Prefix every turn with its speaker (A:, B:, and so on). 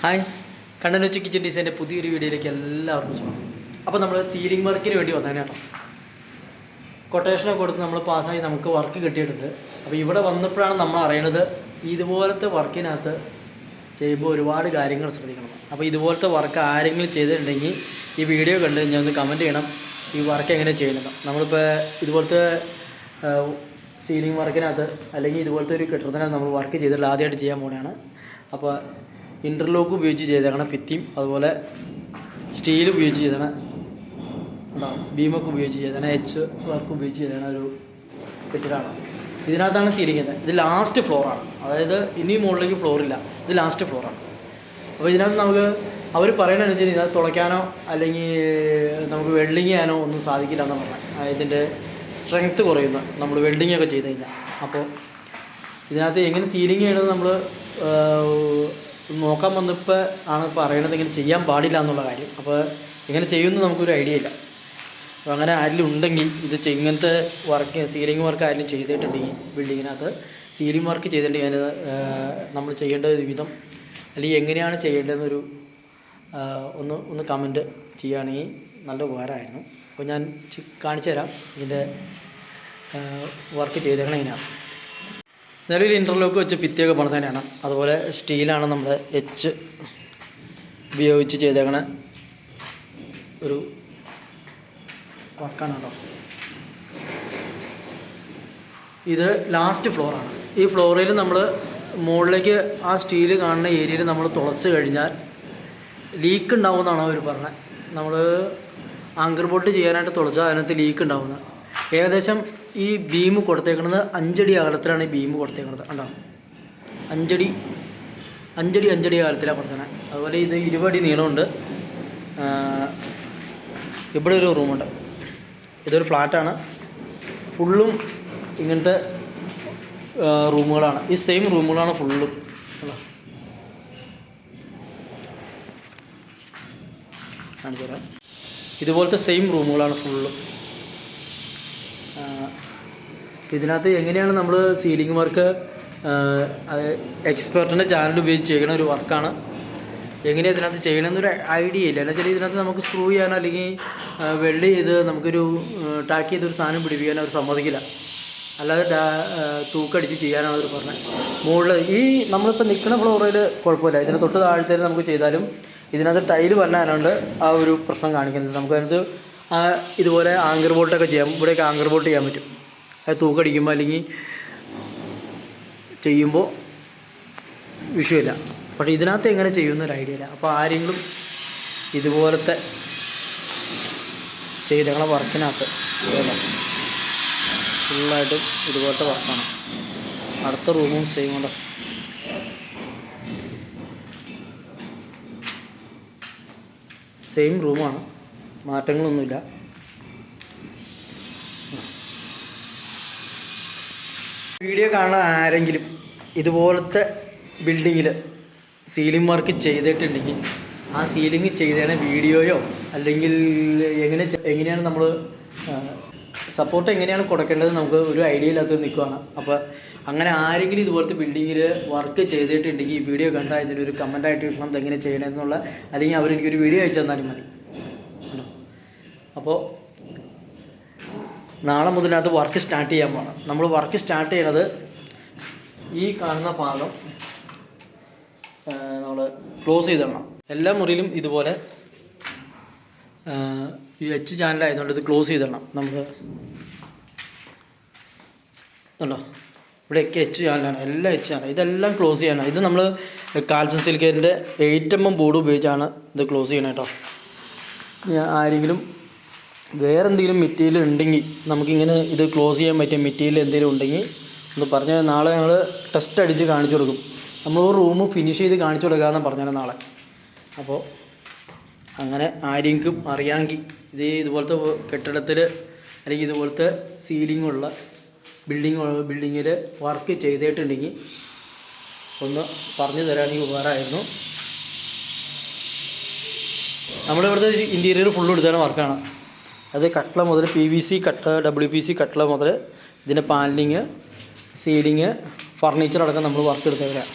A: Hi. Kannan കണ്ണനുച്ച kitchen ഡിസൈന്റെ പുതിയൊരു വീഡിയോയിലേക്ക് എല്ലാവർക്കും സ്വാഗതം. അപ്പോൾ നമ്മൾ സീലിംഗ് വർക്കിന് വേണ്ടി വന്നതാണ് കേട്ടോ. കൊട്ടേഷനൊക്കെ കൊടുത്ത് നമ്മൾ പാസ്സായി നമുക്ക് വർക്ക് കിട്ടിയിട്ടുണ്ട്. അപ്പോൾ ഇവിടെ വന്നപ്പോഴാണ് നമ്മൾ അറിയണത് ഇതുപോലത്തെ വർക്കിനകത്ത് ചെയ്യുമ്പോൾ ഒരുപാട് കാര്യങ്ങൾ ശ്രദ്ധിക്കണം. അപ്പോൾ ഇതുപോലത്തെ വർക്ക് ആരെങ്കിലും ചെയ്തിട്ടുണ്ടെങ്കിൽ ഈ വീഡിയോ കണ്ട് കഴിഞ്ഞാൽ ഒന്ന് കമന്റ് ചെയ്യണം. ഈ വർക്ക് എങ്ങനെ ചെയ്യണം നമ്മളിപ്പോൾ ഇതുപോലത്തെ സീലിംഗ് വർക്കിനകത്ത് അല്ലെങ്കിൽ ഇതുപോലത്തെ ഒരു കെട്ടിടത്തിനകത്ത് നമ്മൾ വർക്ക് ചെയ്തിട്ടുള്ള ആദ്യമായിട്ട് ചെയ്യാൻ പോവുകയാണ്. അപ്പോൾ ഇന്റർലോക്ക് ഉപയോഗിച്ച് ചെയ്തേക്കണം ഭിത്തിയും അതുപോലെ സ്റ്റീൽ ഉപയോഗിച്ച് ചെയ്തേണ ബീമൊക്കെ ഉപയോഗിച്ച് ചെയ്തേണ എച്ച് വർക്ക് ഉപയോഗിച്ച് ചെയ്തേണ ഒരു കെട്ടിടമാണ് ഇതിനകത്താണ് സീലിംഗ് ചെയ്യുന്നത് ഇത് ലാസ്റ്റ് ഫ്ലോറാണ് അതായത് ഇനി മുകളിലേക്ക് ഫ്ലോറില്ല ഇത് ലാസ്റ്റ് ഫ്ലോറാണ് അപ്പോൾ ഇതിനകത്ത് നമുക്ക് അവർ പറയുന്നത് വെച്ചാൽ ഇതിനകത്ത് തുളയ്ക്കാനോ അല്ലെങ്കിൽ നമുക്ക് വെൽഡിങ് ചെയ്യാനോ ഒന്നും സാധിക്കില്ല എന്ന് പറഞ്ഞാൽ ഇതിന്റെ സ്ട്രെങ്ത്ത് കുറയുന്നു. നമ്മൾ വെൽഡിങ് ഒക്കെ ചെയ്ത് കഴിഞ്ഞാൽ അപ്പോൾ ഇതിനകത്ത് എങ്ങനെ സീലിംഗ് ചെയ്യണമെന്ന് നമ്മൾ നോക്കാൻ വന്നപ്പോൾ ആണ് പറയണത് ഇങ്ങനെ ചെയ്യാൻ പാടില്ല എന്നുള്ള കാര്യം. അപ്പോൾ ഇങ്ങനെ ചെയ്യുമെന്ന് നമുക്കൊരു ഐഡിയ ഇല്ല. അപ്പോൾ അങ്ങനെ ആരെങ്കിലും ഉണ്ടെങ്കിൽ ഇത് ഇങ്ങനത്തെ വർക്ക് സീലിംഗ് വർക്ക് ആരെങ്കിലും ചെയ്തിട്ടുണ്ടെങ്കിൽ ബിൽഡിങ്ങിനകത്ത് സീലിംഗ് വർക്ക് ചെയ്തിട്ടുണ്ടെങ്കിൽ അതിന് നമ്മൾ ചെയ്യേണ്ട ഒരു വിധം അല്ലെങ്കിൽ എങ്ങനെയാണ് ചെയ്യേണ്ടതെന്നൊരു ഒന്ന് ഒന്ന് കമന്റ് ചെയ്യുകയാണെങ്കിൽ നല്ല ഉപകാരമായിരുന്നു. അപ്പോൾ ഞാൻ കാണിച്ചു തരാം ഇതിന്റെ വർക്ക് ചെയ്തേക്കണം ഇതിനാണ് നിലവിൽ ഇന്റർലോക്ക് വെച്ച് ഭിത്തിയൊക്കെ പണിതന്നെയാണ്. അതുപോലെ സ്റ്റീലാണ് നമ്മൾ എച്ച് ഉപയോഗിച്ച് ചെയ്തേക്കണ ഒരു വർക്കാണ് കേട്ടോ. ഇത് ലാസ്റ്റ് ഫ്ലോറാണ് ഈ ഫ്ലോറിൽ നമ്മൾ മുകളിലേക്ക് ആ സ്റ്റീൽ കാണുന്ന ഏരിയയിൽ നമ്മൾ തുളച്ച് കഴിഞ്ഞാൽ ലീക്ക് ഉണ്ടാവുമെന്നാണ് അവർ പറഞ്ഞത് നമ്മൾ ആങ്കർ ബോട്ട് ചെയ്യാനായിട്ട് തുളച്ചാൽ അതിനകത്ത് ലീക്ക് ഉണ്ടാവുന്നത് ഏകദേശം ഈ ബീം കൊടുത്തേക്കുന്നത് അഞ്ചടി അകലത്തിലാണ് ഈ ബീം കൊടുത്തേക്കുന്നത് കണ്ടോ? അഞ്ചടി അഞ്ചടി അഞ്ചടി അകലത്തിലാണ് കൊടുത്തേ അതുപോലെ ഇത് ഇരുപടി നീളമുണ്ട്. ഇവിടെ ഒരു റൂമുണ്ട്. ഇതൊരു ഫ്ലാറ്റാണ്. ഫുള്ളും ഇങ്ങനത്തെ റൂമുകളാണ്. ഈ സെയിം റൂമുകളാണ് ഫുള്ളും. കാണിച്ചു തരാം ഇതുപോലത്തെ സെയിം റൂമുകളാണ് ഫുള്ളും. ഇതിനകത്ത് എങ്ങനെയാണ് നമ്മൾ സീലിംഗ് വർക്ക് എക്സ്പെർട്ടിന്റെ ചാനൽ ഉപയോഗിച്ച് ചെയ്യുന്ന ഒരു വർക്കാണ് എങ്ങനെയാണ് ഇതിനകത്ത് ചെയ്യണമെന്നൊരു ഐഡിയ ഇല്ല. എന്ന് ഇതിനകത്ത് നമുക്ക് സ്ക്രൂ ചെയ്യാനോ അല്ലെങ്കിൽ വെൽഡ് ചെയ്ത് നമുക്കൊരു ടാക്ക് ചെയ്തൊരു സാധനം പിടിപ്പിക്കാനോ അവർ സമ്മതിക്കില്ല. അല്ലാതെ തൂക്കടിച്ച് ചെയ്യാനാണ് അവർ പറഞ്ഞത് മുകളിൽ ഈ നമ്മളിപ്പോൾ നിൽക്കുന്ന ഫ്ലോറിൽ കുഴപ്പമില്ല. ഇതിന് തൊട്ട് താഴത്തേക്ക് നമുക്ക് ചെയ്താലും ഇതിനകത്ത് ടൈൽ വരാനുണ്ട് ആ ഒരു പ്രശ്നം കാണിക്കുന്നത് നമുക്ക് അതിനകത്ത് ആ ഇതുപോലെ ആങ്കർ ബോട്ടൊക്കെ ചെയ്യാം. ഇവിടെയൊക്കെ ആങ്കർ ബോട്ട് ചെയ്യാൻ പറ്റും. അത് തൂക്കടിക്കുമ്പോൾ അല്ലെങ്കിൽ ചെയ്യുമ്പോൾ വിഷയമില്ല. പക്ഷേ ഇതിനകത്ത് എങ്ങനെ ചെയ്യുന്ന ഒരു ഐഡിയ ഇല്ല. അപ്പോൾ ആരെങ്കിലും ഇതുപോലത്തെ ചെയ്ത് ഞങ്ങളെ വർക്കിനകത്ത് ഫുള്ളായിട്ടും ഇതുപോലത്തെ വർക്കാണ്. അടുത്ത റൂമും കൊണ്ട് സെയിം റൂമാണ് മാറ്റങ്ങളൊന്നുമില്ല വീഡിയോ കാണുന്ന ആരെങ്കിലും ഇതുപോലത്തെ ബിൽഡിങ്ങിൽ സീലിംഗ് വർക്ക് ചെയ്തിട്ടുണ്ടെങ്കിൽ ആ സീലിംഗ് ചെയ്തതിന് വീഡിയോയോ അല്ലെങ്കിൽ എങ്ങനെ എങ്ങനെയാണ് നമ്മൾ സപ്പോർട്ട് എങ്ങനെയാണ് കൊടുക്കേണ്ടത് നമുക്ക് ഒരു ഐഡിയ ഇല്ലാത്ത നിൽക്കുകയാണ് അപ്പോൾ അങ്ങനെ ആരെങ്കിലും ഇതുപോലത്തെ ബിൽഡിങ്ങിൽ വർക്ക് ചെയ്തിട്ടുണ്ടെങ്കിൽ ഈ വീഡിയോ കണ്ടാൽ ഇതിനൊരു കമന്റായിട്ട് ഇടണം എങ്ങനെ ചെയ്യണമെന്നുള്ള അല്ലെങ്കിൽ അവരെനിക്കൊരു വീഡിയോ അയച്ചു തന്നാലും മതി. അപ്പോൾ നാളെ അത് വർക്ക് സ്റ്റാർട്ട് ചെയ്യാൻ പോകണം നമ്മൾ വർക്ക് സ്റ്റാർട്ട് ചെയ്യണത് ഈ കാണുന്ന ഭാഗം നമ്മൾ ക്ലോസ് ചെയ്തിടണം. എല്ലാ മുറിയിലും ഇതുപോലെ ഈ എച്ച് ചാനലായതുകൊണ്ട് ഇത് ക്ലോസ് ചെയ്തിടണം. നമുക്ക് ഉണ്ടോ ഇവിടെയൊക്കെ എച്ച് ചാനലാണ് എല്ലാം എച്ച് ചാനൽ ഇതെല്ലാം ക്ലോസ് ചെയ്യാനാണ് ഇത് നമ്മൾ കാൽസ്യം സിലിക്കേറ്റിന്റെ എയ്റ്റ് ബോർഡ് ഉപയോഗിച്ചാണ് ഇത് ക്ലോസ് ചെയ്യണം കേട്ടോ ആരെങ്കിലും വേറെ എന്തെങ്കിലും മെറ്റീരിയൽ ഉണ്ടെങ്കിൽ നമുക്കിങ്ങനെ ഇത് ക്ലോസ് ചെയ്യാൻ പറ്റിയ മെറ്റീരിയൽ എന്തെങ്കിലും ഉണ്ടെങ്കിൽ ഒന്ന് പറഞ്ഞാൽ നാളെ ഞങ്ങൾ ടെസ്റ്റ് അടിച്ച് കാണിച്ചു കൊടുക്കും. നമ്മൾ റൂം ഫിനിഷ് ചെയ്ത് കാണിച്ചു കൊടുക്കാമെന്ന് പറഞ്ഞാൽ നാളെ. അപ്പോൾ അങ്ങനെ ആരെങ്കിലും അറിയാമെങ്കിൽ ഇത് ഇതുപോലത്തെ കെട്ടിടത്തിൽ അല്ലെങ്കിൽ ഇതുപോലത്തെ സീലിങ്ങുള്ള ബിൽഡിംഗ് ബിൽഡിങ്ങിൽ വർക്ക് ചെയ്തിട്ടുണ്ടെങ്കിൽ ഒന്ന് പറഞ്ഞു തരാണെങ്കിൽ ഉപകാരമായിരുന്നു. നമ്മളിവിടുത്തെ ഇന്റീരിയർ ഫുള്ള് എടുത്താണ് വർക്കാണ് അത് കട്ട്ള മുതൽ P V C cut W P C catla മുതൽ ഇതിന്റെ പാനലിങ് സീലിങ് ഫർണിച്ചർ അടക്കം നമ്മൾ വർക്ക് എടുത്തവരാണ്